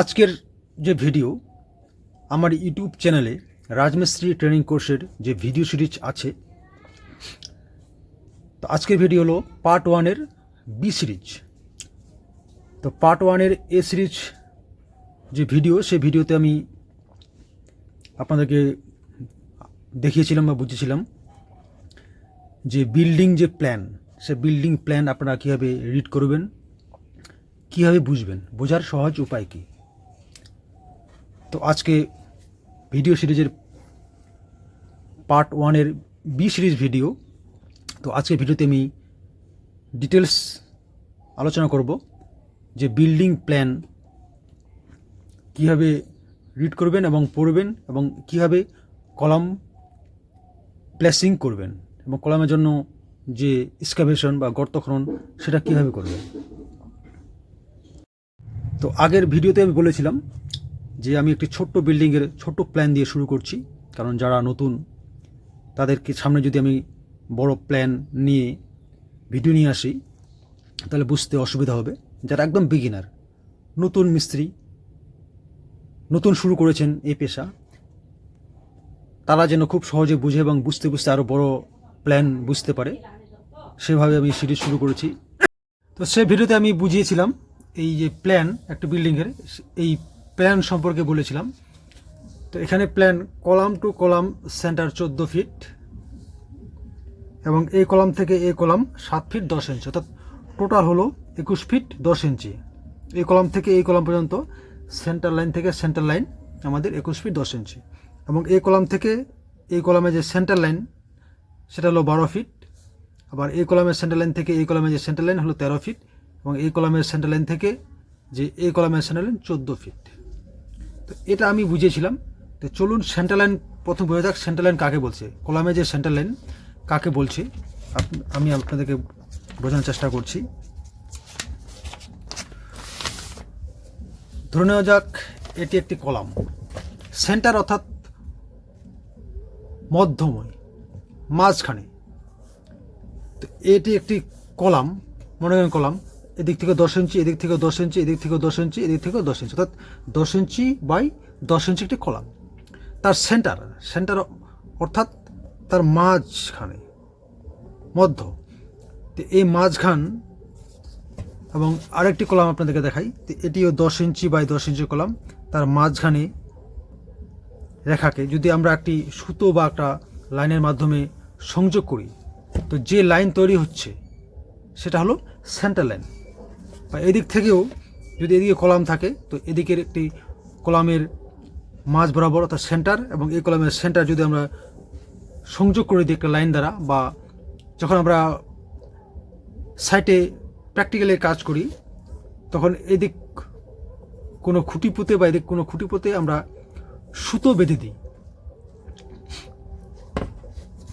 আজকের যে ভিডিও, আমার ইউটিউব চ্যানেলে রাজমিস্ত্রি ট্রেনিং কোর্সের যে ভিডিও সিরিজ আছে, তো আজকের ভিডিও হলো পার্ট ওয়ানের বি সিরিজ। তো পার্ট ওয়ানের এ সিরিজ যে ভিডিও সেই ভিডিওতে আমি আপনাদেরকে দেখিয়েছিলাম বা বুঝিয়েছিলাম যে বিল্ডিং যে প্ল্যান সে বিল্ডিং প্ল্যান আপনারা কীভাবে রিড করবেন, কীভাবে বুঝবেন, বোঝার সহজ উপায় কী? তো আজকে ভিডিও সিরিজের পার্ট ওয়ানের বি সিরিজ ভিডিও তো আজকে ভিডিওতে আমি ডিটেলস আলোচনা করব, যে বিল্ডিং প্ল্যান কীভাবে রিড করবেন এবং পড়বেন এবং কীভাবে কলাম প্লেসিং করবেন। এবং কলামের জন্য যে এক্সকাভেশন বা গর্ত খনন সেটা কীভাবে করবে? তো আগের ভিডিওতে আমি বলেছিলাম যে আমি একটি ছোট্ট বিল্ডিংয়ের ছোট্ট প্ল্যান দিয়ে শুরু করছি। কারণ যারা নতুন, তাদেরকে সামনে যদি আমি বড় প্ল্যান নিয়ে ভিডিও নিয়ে আসি, তাহলে বুঝতে অসুবিধা হবে। যারা একদম বিগিনার নতুন মিস্ত্রি, নতুন শুরু করেছেন এই পেশা, তারা যেন খুব সহজে বুঝে এবং বুঝতে বুঝতে আরও বড় প্ল্যান বুঝতে পারে। সেভাবে আমি সিরিজ শুরু করেছি। তো সে ভিডিওতে আমি বুঝিয়েছিলাম এই যে প্ল্যান একটা বিল্ডিংয়ের এই প্ল্যান সম্পর্কে বলেছিলাম। তো এখানে plan column to column centre চোদ্দ ফিট এবং এই কলাম থেকে এই কলাম সাত ফিট দশ ইঞ্চি অর্থাৎ টোটাল হলো একুশ ফিট দশ ইঞ্চি এই কলাম থেকে এই কলাম পর্যন্ত সেন্টার লাইন থেকে সেন্টার লাইন আমাদের একুশ ফিট দশ ইঞ্চি এবং এই কলাম থেকে এই কলামে যে সেন্টার লাইন সেটা হলো বারো ফিট। আবার এই কলামের সেন্টার লাইন থেকে এই কলামের যে সেন্টার লাইন হলো তেরো ফিট এবং এই কলামের সেন্টার লাইন থেকে যে এই কলামের সেন্টার লাইন চোদ্দ ফিট। তো এটা আমি বুঝিয়েছিলাম তো চলুন সেন্টার লাইন প্রথম বোঝা যাক সেন্টার লাইন কাকে বলছে। কলামে যে সেন্টার লাইন কাকে বলছে আমি আপনাদেরকে বোঝানোর চেষ্টা করছি। ধরে নেওয়া যাক এটি একটি কলাম। সেন্টার অর্থাৎ মধ্যময়। মাঝখানে। তো এটি একটি কলাম মনে করেন কলাম। এদিক থেকে দশ ইঞ্চি, এদিক থেকে দশ ইঞ্চি, এদিক থেকে দশ ইঞ্চি, এদিক থেকে দশ ইঞ্চি। অর্থাৎ দশ ইঞ্চি বাই দশ ইঞ্চি একটি কলাম। তার সেন্টার সেন্টার অর্থাৎ তার মাঝখানে, মধ্য। তো এই মাঝখান এবং আরেকটি কলাম আপনাদেরকে দেখাই। তো এটিও দশ ইঞ্চি বাই দশ ইঞ্চি কলাম। তার মাঝখানে রেখাকে, যদি আমরা একটি সুতো বা একটা লাইনের মাধ্যমে সংযোগ করি। তো যে লাইন তৈরি হচ্ছে, সেটা হলো সেন্টার লাইন বা এদিক থেকেও যদি এদিকে কলাম থাকে, তো এদিকের একটি কলামের মাঝ বরাবর অর্থাৎ সেন্টার এবং এই কলামের সেন্টার যদি আমরা সংযোগ করে দিই একটা লাইন দ্বারা বা যখন আমরা সাইটে প্র্যাকটিক্যালি কাজ করি, তখন এদিক কোনো খুঁটি পুঁতে বা এদিক কোনো খুঁটি পুঁতে আমরা সুতো বেঁধে দিই।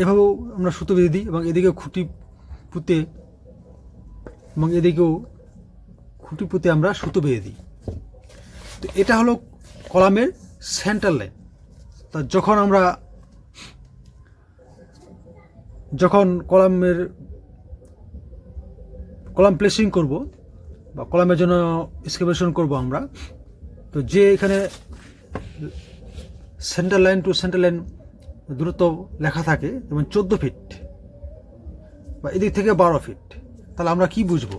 এভাবেও আমরা সুতো বেঁধে দিই এবং এদিকে খুঁটি পুঁতে এবং এদিকেও খুঁটি পুঁতে আমরা সুতো বেঁধে দিই। তো এটা হলো কলামের সেন্টার লাইন তা যখন আমরা যখন কলামের কলাম প্লেসিং করব বা কলামের জন্য এক্সকাভেশন করব আমরা, তো যে এখানে centre line to centre line দূরত্ব লেখা থাকে, যেমন চোদ্দ ফিট বা এদিক থেকে বারো ফিট তাহলে আমরা কি বুঝব?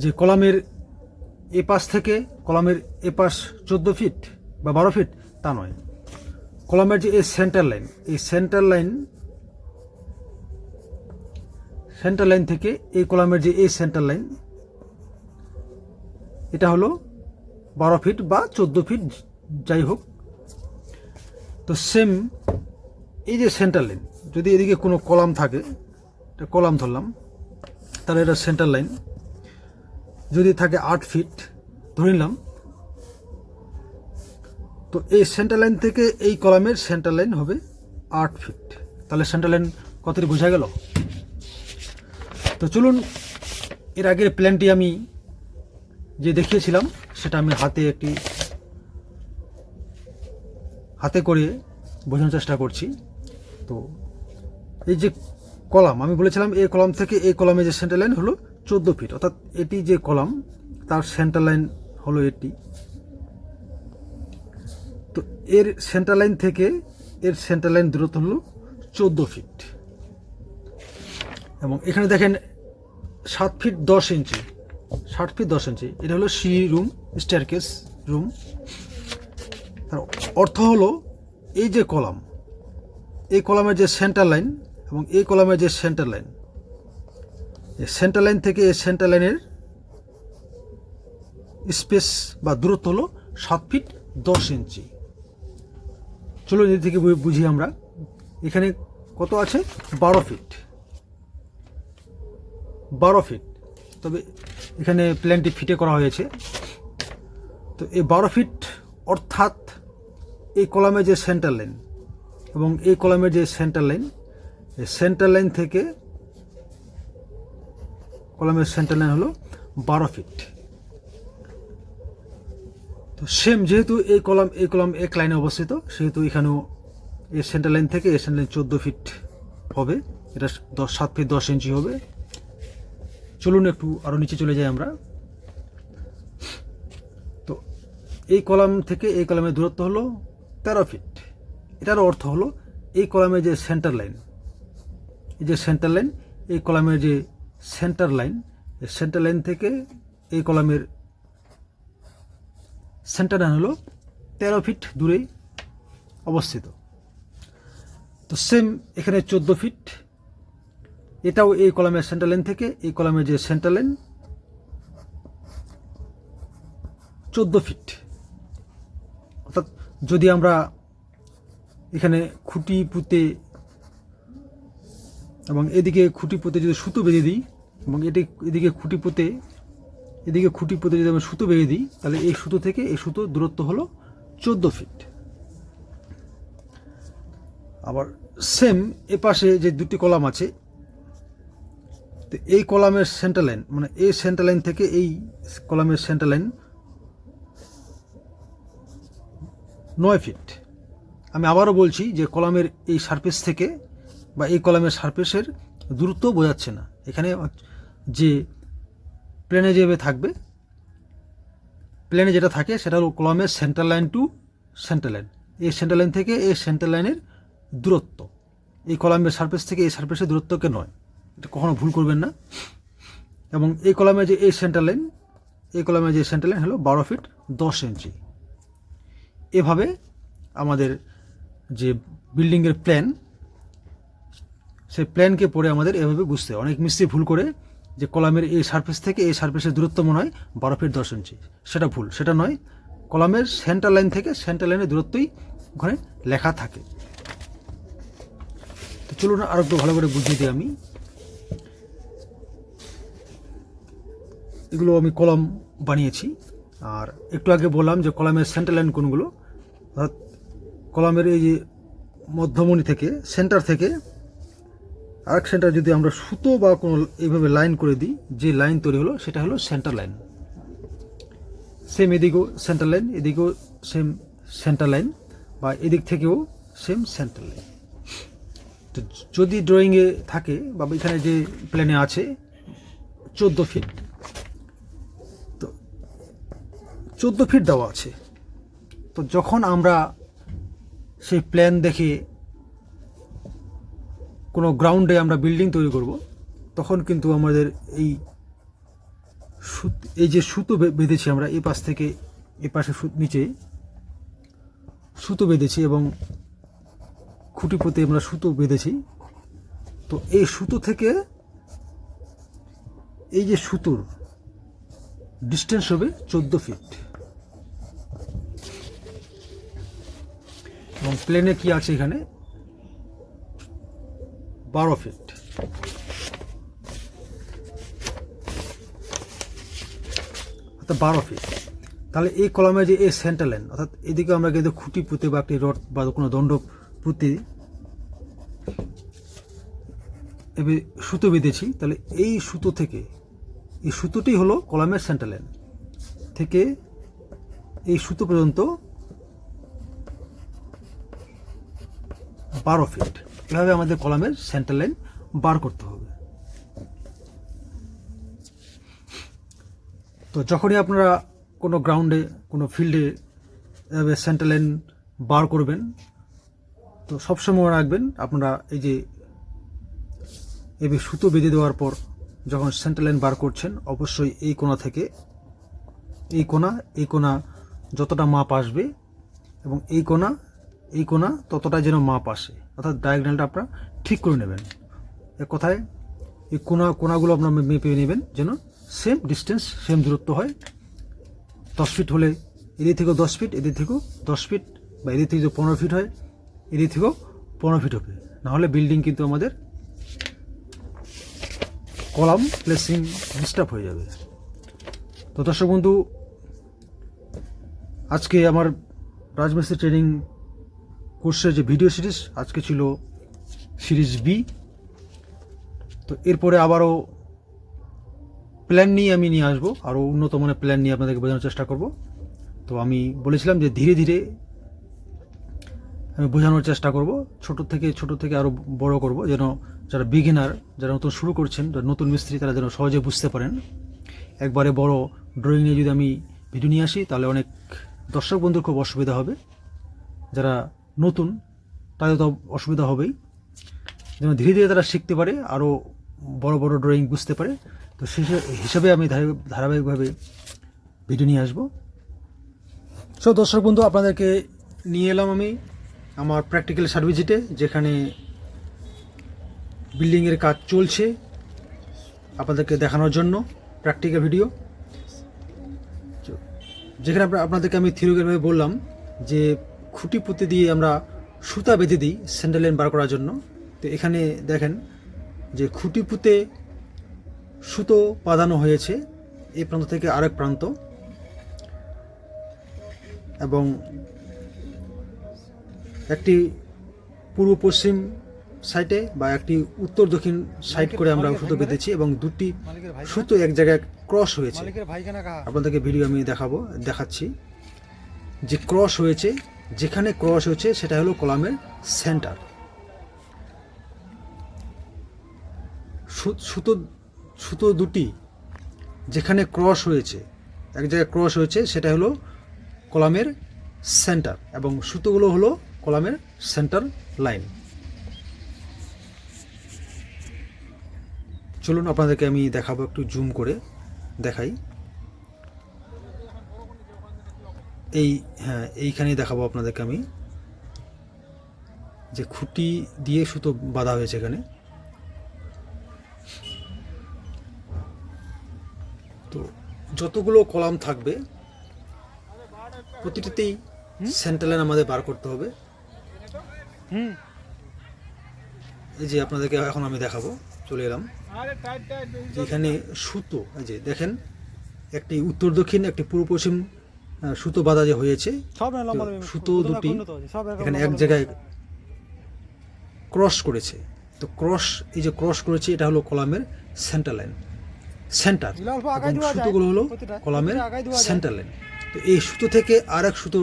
যে কলামের এ পাশ থেকে কলামের এ পাশ চোদ্দ ফিট বা বারো ফিট তা নয়। কলামের যে এই সেন্টার লাইন এই সেন্টার লাইন সেন্টার লাইন থেকে এই কলামের যে এই সেন্টার লাইন এটা হলো বারো ফিট বা চোদ্দ ফিট যাই হোক। তো সেম এই যে সেন্টার লাইন যদি এদিকে কোনো কলাম থাকে এটা কলাম ধরলাম, তাহলে এটা সেন্টার লাইন যদি থাকে আট ফিট ধরে নিলাম। তো এই সেন্টার লাইন থেকে এই কলামের সেন্টার লাইন হবে আট ফিট তাহলে সেন্টার লাইন কতটি বোঝা গেল? তো চলুন, এর আগের প্ল্যানটি আমি যে দেখিয়েছিলাম, সেটা আমি হাতে একটি হাতে করে বোঝানোর চেষ্টা করছি। তো এই যে কলাম, আমি বলেছিলাম এই কলাম থেকে এই কলামে যে সেন্টার লাইন হলো চোদ্দ ফিট অর্থাৎ এটি যে কলাম, তার সেন্টার লাইন হলো এটি। তো এর সেন্টার লাইন থেকে এর সেন্টার লাইন দূরত্ব হলো চোদ্দ ফিট এবং এখানে দেখেন সাত ফিট দশ ইঞ্চি ষাট ফিট দশ ইঞ্চি এটা হলো সি রুম স্টেয়ারকেস রুম অর্থ হলো এই যে কলাম, এই কলামের যে সেন্টার লাইন এবং এই কলামের যে সেন্টার লাইন এই সেন্টার লাইন থেকে এই সেন্টার লাইনের স্পেস বা দূরত্ব হলো সাত ফিট দশ ইঞ্চি চলুন এদিক থেকে বুঝি আমরা। এখানে কত আছে? বারো ফিট বারো ফিট তবে এখানে প্ল্যানটি ফিটে করা হয়েছে। তো এই বারো ফিট অর্থাৎ এই কলামের যে সেন্টার লাইন এবং এই কলামের যে সেন্টার লাইন সেন্টার লাইন থেকে কলামের সেন্টার লাইন হলো বারো ফিট তো সেম যেহেতু এই কলাম এই কলাম এক লাইনে অবস্থিত, সেহেতু এখানেও এই সেন্টার লাইন থেকে এই সেন্টার লাইন চোদ্দ ফিট হবে। এটা দশ, সাত ফিট দশ ইঞ্চি হবে। চলুন একটু আরও নিচে চলে যাই আমরা। তো এই কলাম থেকে এই কলামের দূরত্ব হলো তেরো ফিট এটার অর্থ হলো এই কলামের যে সেন্টার লাইন এই যে সেন্টার লাইন এই কলামের যে সেন্টার লাইন সেন্টার লাইন থেকে এই কলামের সেন্টার লাইন হলো তেরো ফিট দূরেই অবস্থিত। তো সেম এখানে চোদ্দ ফিট, এটাও এই কলামের সেন্টার লাইন থেকে এই কলামের যে সেন্টার লাইন চোদ্দ ফিট। যদি আমরা এখানে খুঁটি পুঁতে এবং এদিকে খুঁটি পুঁতে যদি সুতো বেঁধে দিই এবং এটি এদিকে খুঁটি পুঁতে, এদিকে খুঁটি পুঁতে যদি আমরা সুতো বেঁধে দিই, তাহলে এই সুতো থেকে এই সুতো দূরত্ব হলো চোদ্দ ফিট আবার সেম এ পাশে যে দুটি কলাম আছে, তো এই কলামের সেন্টার লাইন মানে এই সেন্টার লাইন থেকে এই কলামের সেন্টার লাইন নয় ফিট। আমি আবারও বলছি যে কলামের এই সারফেস থেকে বা এই কলামের সারফেসের দূরত্ব বোঝাচ্ছে না। এখানে যে প্লেনে যেভাবে থাকবে প্লেনে যেটা থাকে সেটা হলো কলামের centre line to centre line এই সেন্টার লাইন থেকে এই সেন্টার লাইনের দূরত্ব। এই কলামের সারফেস থেকে এই সারফেসের দূরত্বকে নয়। এটা কখনো ভুল করবেন না। এবং এই কলামের যে এই সেন্টার লাইন এই কলামের যে সেন্টার লাইন হলো বারো ফিট দশ ইঞ্চি এভাবে আমাদের যে বিল্ডিংয়ের প্ল্যান সেই প্ল্যানকে পড়ে আমাদের এভাবে বুঝতে অনেক মিস্ত্রি ভুল করে যে কলামের এই সারফেস থেকে এই সারফেসের দূরত্ব মনে হয় বারো ফিট দশ ইঞ্চি সেটা ভুল, সেটা নয়। কলামের সেন্টার লাইন থেকে সেন্টার লাইনের দূরত্বই ওখানে লেখা থাকে। তো চলুন আর একটু ভালো করে বুঝিয়ে দিই আমি। এগুলো আমি কলম বানিয়েছি। আর একটু আগে বললাম যে কলামের সেন্টার লাইন কোনগুলো? অর্থাৎ কলামের এই যে মধ্যমণি থেকে সেন্টার থেকে, আরেক সেন্টার যদি আমরা সুতো বা কোনো এইভাবে লাইন করে দিই, যে লাইন তৈরি হলো, সেটা হলো সেন্টার লাইন সেম এদিকেও সেন্টার লাইন এদিকেও সেম সেন্টার লাইন বা এদিক থেকেও সেম সেন্টার লাইন তো যদি ড্রয়িংয়ে থাকে, বা এখানে যে প্ল্যানে আছে, চোদ্দ ফিট তো চোদ্দ ফিট দেওয়া আছে। তো যখন আমরা সেই প্ল্যান দেখে কোনো গ্রাউন্ডে আমরা বিল্ডিং তৈরি করব, তখন কিন্তু আমাদের এই এই যে সুতো বেঁধেছি আমরা এই পাশ থেকে এ পাশে নিচে সুতো বেঁধেছি এবং খুঁটি পুঁতে আমরা সুতো বেঁধেছি। তো এই সুতো থেকে এই যে সুতোর ডিস্টেন্স হবে চোদ্দ ফিট এবং প্লেনে কি আছে এখানে? বারো ফিট অর্থাৎ বারো ফিট তাহলে এই কলমে যে এই সেন্টার লাইন অর্থাৎ এদিকে আমরা কিন্তু খুঁটি পুঁতে বা একটি রড বা কোনো দণ্ড পুঁতে এবার সুতো বেঁধেছি, তাহলে এই সুতো থেকে, এই সুতোটি হলো কলামের সেন্টার লাইন থেকে এই সুতো পর্যন্ত বারো ফিট এভাবে আমাদের কলামের সেন্টার লাইন বার করতে হবে। তো যখনই আপনারা কোনো গ্রাউন্ডে কোনো ফিল্ডে এভাবে সেন্টার লাইন বার করবেন, তো সবসময় রাখবেন আপনারা এই যে এভাবে সুতো বেঁধে দেওয়ার পর যখন সেন্টার লাইন বার করছেন, অবশ্যই এই কোণা থেকে, এই কোণা এই কোণা যতটা মাপ আসবে এবং এই কোণা এই কোণা ততটা যেন মাপ আসে। অর্থাৎ ডায়াগনালটা আপনারা ঠিক করে নেবেন। এক কথায় এই কোণা কোনাগুলো আপনার মেপে নেবেন যেন সেম ডিস্টেন্স সেম দূরত্ব হয়। দশ ফিট হলে এদিক থেকেও দশ ফিট এদিক থেকেও দশ ফিট বা এদিক থেকে যদি পনেরো ফিট হয়, এদিক থেকেও পনেরো ফিট হবে। নাহলে বিল্ডিং কিন্তু আমাদের কলাম প্লেসিং ডিস্টার্ব হয়ে যাবে। তো দর্শক বন্ধু, আজকে আমার রাজমিস্ত্রি ট্রেনিং কোর্সের যে ভিডিও সিরিজ, আজকে ছিল সিরিজ বি। তো এরপরে আবারও প্ল্যান নিয়ে আমি নিয়ে আসব, আরও উন্নত মানের প্ল্যান নিয়ে আপনাদেরকে বোঝানোর চেষ্টা করব। তো আমি বলেছিলাম যে ধীরে ধীরে আমি বোঝানোর চেষ্টা করব, ছোট থেকে ছোট থেকে আরও বড় করব, যেন যারা বিগিনার যারা নতুন শুরু করছেন নতুন মিস্ত্রি, তারা যেন সহজে বুঝতে পারেন। একবারে বড় ড্রয়িং নিয়ে যদি আমি ভিডিও নিয়ে আসি, তাহলে অনেক দর্শক বন্ধুর খুব অসুবিধা হবে। যারা নতুন তাদের তো অসুবিধা হবেই। যেন ধীরে ধীরে তারা শিখতে পারে আরও বড় বড় ড্রয়িং বুঝতে পারে। তো সেই হিসাবে আমি ধারাবাহিকভাবে ভিডিও নিয়ে আসব। সো দর্শক বন্ধু, আপনাদেরকে নিয়ে এলাম আমি আমার প্র্যাকটিক্যাল সার্ভিসিটে যেখানে বিল্ডিংয়ের কাজ চলছে আপনাদেরকে দেখানোর জন্য প্র্যাকটিক্যাল ভিডিও যেখানে আপনা- আপনাদেরকে আমি থিওরিক্যালভাবে বললাম যে খুঁটি পুঁতে দিয়ে আমরা সুতা বেঁধে দিই স্যান্ডেল লাইন বার করার জন্য। তো এখানে দেখেন যে খুঁটি পুঁতে সুতো বাঁধানো হয়েছে এই প্রান্ত থেকে আরেক প্রান্ত। এবং একটি পূর্ব পশ্চিম সাইডে বা একটি উত্তর দক্ষিণ সাইড করে আমরা সুতো বেঁধেছি এবং দুটি সুতো এক জায়গায় ক্রস হয়েছে। আপনাদেরকে ভিডিও আমি দেখাবো দেখাচ্ছি যে ক্রস হয়েছে যেখানে ক্রস হয়েছে, সেটা হলো কলামের সেন্টার। সুতো সুতো দুটি যেখানে ক্রস হয়েছে, এক জায়গায় ক্রস হয়েছে, সেটা হলো কলামের সেন্টার এবং সুতোগুলো হলো কলামের সেন্টার লাইন। চলুন আপনাদেরকে আমি দেখাবো, একটু জুম করে দেখাই। এই হ্যাঁ এইখানেই দেখাবো আপনাদেরকে আমি। যে খুঁটি দিয়ে সুতো বাঁধা হয়েছে এখানে। তো যতগুলো কলাম থাকবে প্রতিটিতেই সেন্টার লাইন আমাদের বার করতে হবে। হুম। এই যে আপনাদেরকে এখন আমি দেখাবো চলে এলাম। এখানে সুতো এই যে দেখেন একটি উত্তর দক্ষিণ একটি পূর্ব পশ্চিম সুতো বাঁধা যে হয়েছে সুতো দুটি এখানে এক জায়গায় ক্রস করেছে। তো ক্রস এই যে ক্রস করেছে এটা হলো কলামের সেন্টার লাইন সেন্টার সুতোগুলো হলো কলামের। সেন্টার লাইন তো এই সুতো থেকে আর এক সুতো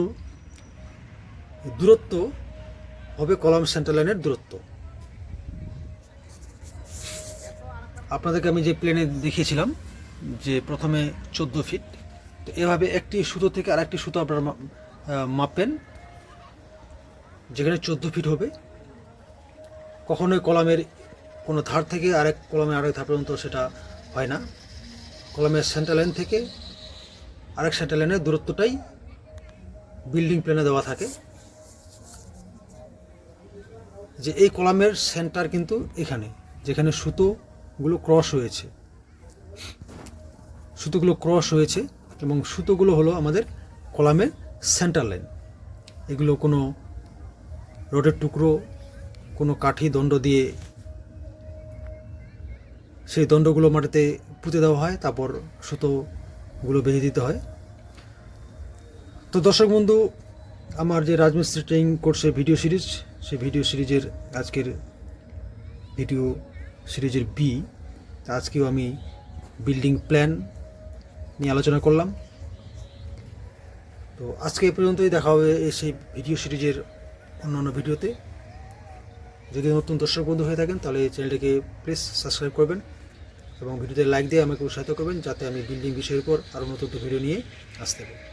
দূরত্ব হবে কলাম সেন্টার লাইনের দূরত্ব। আপনাদেরকে আমি যে প্লেনে দেখিয়েছিলাম যে প্রথমে চোদ্দ ফিট তো এভাবে একটি সুতো থেকে আরেকটি সুতো আপনারা মা- আহ, মাপবেন। যেখানে চোদ্দ ফিট হবে। কখনোই কলামের কোনো ধার থেকে আরেক কলামের আরেক ধার পর্যন্ত সেটা হয় না। কলামের সেন্টার লাইন থেকে আরেক সেন্টার লাইনের দূরত্বটাই বিল্ডিং প্ল্যানে দেওয়া থাকে। যে এই কলামের সেন্টার কিন্তু এখানে যেখানে সুতোগুলো ক্রস হয়েছে। সুতোগুলো ক্রস হয়েছে। এবং সুতোগুলো হলো আমাদের কলামের সেন্টার লাইন এগুলো কোনো রোডের টুকরো, কোনো কাঠি দণ্ড দিয়ে সেই দণ্ডগুলো মাটিতে পুঁতে দেওয়া হয়, তারপর সুতোগুলো বেঁধে দিতে হয়। তো দর্শক বন্ধু, আমার যে রাজমিস্ত্রি ট্রেনিং কোর্সে ভিডিও সিরিজ সেই ভিডিও সিরিজের আজকের ভিডিও সিরিজের বি আজকেও আমি বিল্ডিং প্ল্যান নিয়ে আলোচনা করলাম। তো আজকে এ পর্যন্তই দেখা হবে সেই ভিডিও সিরিজের অন্যান্য ভিডিওতে। যদি নতুন দর্শক বন্ধু হয়ে থাকেন, তাহলে এই চ্যানেলটিকে প্লিজ সাবস্ক্রাইব করবেন এবং ভিডিওতে লাইক দিয়ে আমাকে উৎসাহিত করবেন, যাতে আমি বিল্ডিং বিষয়ের উপর আরও নতুন ভিডিও নিয়ে আসতে পারি।